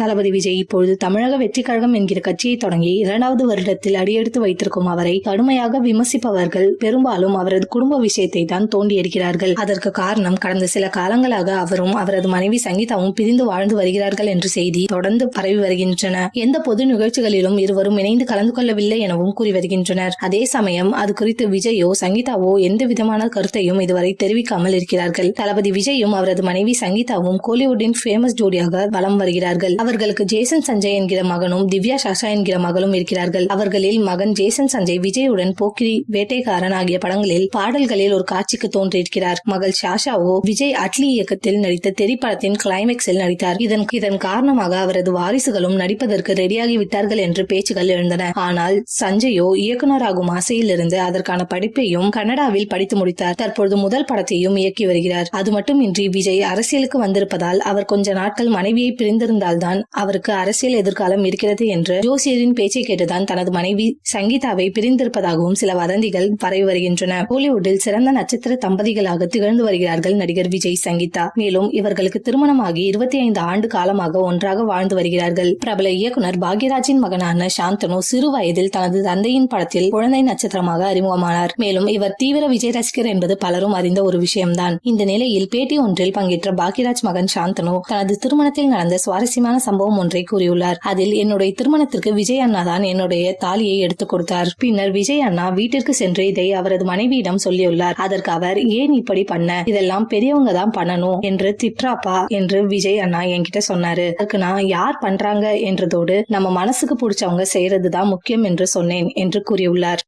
தளபதி விஜய் இப்பொழுது தமிழக வெற்றி கழகம் என்கிற கட்சியை தொடங்கி இரண்டாவது வருடத்தில் அடியெடுத்து வைத்திருக்கும் அவரை கடுமையாக விமர்சிப்பவர்கள் பெரும்பாலும் அவரது குடும்ப விஷயத்தை தான் தோண்டி எடுக்கிறார்கள் அதற்கு காரணம் கடந்த சில காலங்களாக அவரும் அவரது மனைவி சங்கீதாவும் பிரிந்து வாழ்ந்து வருகிறார்கள் என்ற செய்தி தொடர்ந்து பரவி வருகின்றன. எந்த பொது நிகழ்ச்சிகளிலும் இருவரும் இணைந்து கலந்து கொள்ளவில்லை எனவும் கூறி வருகின்றனர். அதே சமயம் அது குறித்து விஜயோ சங்கீதாவோ எந்த விதமான கருத்தையும் இதுவரை தெரிவிக்காமல் இருக்கிறார்கள். தளபதி விஜயும் அவரது மனைவி சங்கீதாவும் கோலிவுட்டின் ஃபேமஸ் ஜோடியாக வலம் வருகிறார்கள். அவர்களுக்கு ஜேசன் சஞ்சய் என்கிற மகனும் திவ்யா சாஷா என்கிற மகளும் இருக்கிறார்கள். அவர்களில் மகன் ஜேசன் சஞ்சய் விஜயுடன் போக்கிரி வேட்டைக்காரன் ஆகிய படங்களில் பாடல்களில் ஒரு காட்சிக்கு தோன்றியிருக்கிறார். மகள் சாஷாவோ விஜய் அட்லி இயக்கத்தில் நடித்த திரைப்படத்தின் படத்தின் கிளைமேக்ஸில் நடித்தார். இதன் இதன் காரணமாக அவரது வாரிசுகளும் நடிப்பதற்கு ரெடியாகி விட்டார்கள் என்று பேச்சுகள் எழுந்தன. ஆனால் சஞ்சயோ இயக்குனராகும் ஆசையிலிருந்து அதற்கான படிப்பையும் கனடாவில் படித்து முடித்தார். தற்பொழுது முதல் படத்தையும் இயக்கி வருகிறார். அது மட்டுமின்றி விஜய் அரசியலுக்கு வந்திருப்பதால் அவர் கொஞ்ச நாட்கள் மனைவியை பிரிந்திருந்தால்தான் தான் அவருக்கு அரசியல் எதிர்காலம் இருக்கிறது என்று ஜோசியரின் பேச்சை கேட்டுதான் தனது மனைவி சங்கீதாவை பிரிந்திருப்பதாகவும் சில வதந்திகள் பரவி வருகின்றன. பாலிவுட்டில் சிறந்த நட்சத்திர தம்பதிகளாக திகழ்ந்து வருகிறார்கள் நடிகர் விஜய் சங்கீதா. மேலும் இவர்களுக்கு திருமணமாகி இருபத்தி ஐந்து ஆண்டு காலமாக ஒன்றாக வாழ்ந்து வருகிறார்கள். பிரபல இயக்குனர் பாக்யராஜின் மகனான சாந்தனு சிறு வயதில் தனது தந்தையின் படத்தில் குழந்தை நட்சத்திரமாக அறிமுகமானார். மேலும் இவர் தீவிர விஜய் ரசிகர் என்பது பலரும் அறிந்த ஒரு விஷயம்தான். இந்த நிலையில் பேட்டி ஒன்றில் பங்கேற்ற பாக்யராஜ் மகன் சாந்தனு தனது திருமணத்தில் நடந்த சுவாரஸ்யமான சம்பவம் ஒன்றை கூறியுள்ளார். அதில் என்னுடைய திருமணத்திற்கு விஜய் அண்ணா தான் என்னுடைய தாலியை எடுத்துக் கொடுத்தார். பின்னர் விஜய் அண்ணா வீட்டிற்கு சென்று இதை அவரது மனைவியிடம் சொல்லியுள்ளார். அதற்கு அவர் ஏன் இப்படி பண்ண? இதெல்லாம் பெரியவங்க தான் பண்ணணும் என்று திட்ராப்பா என்று விஜய் அண்ணா என்கிட்ட சொன்னாரு. அதுக்கு நான் யார் பண்றாங்க? என்றதோடு நம்ம மனசுக்கு பிடிச்சவங்க செய்யறதுதான் முக்கியம் என்று சொன்னேன் என்று கூறியுள்ளார்.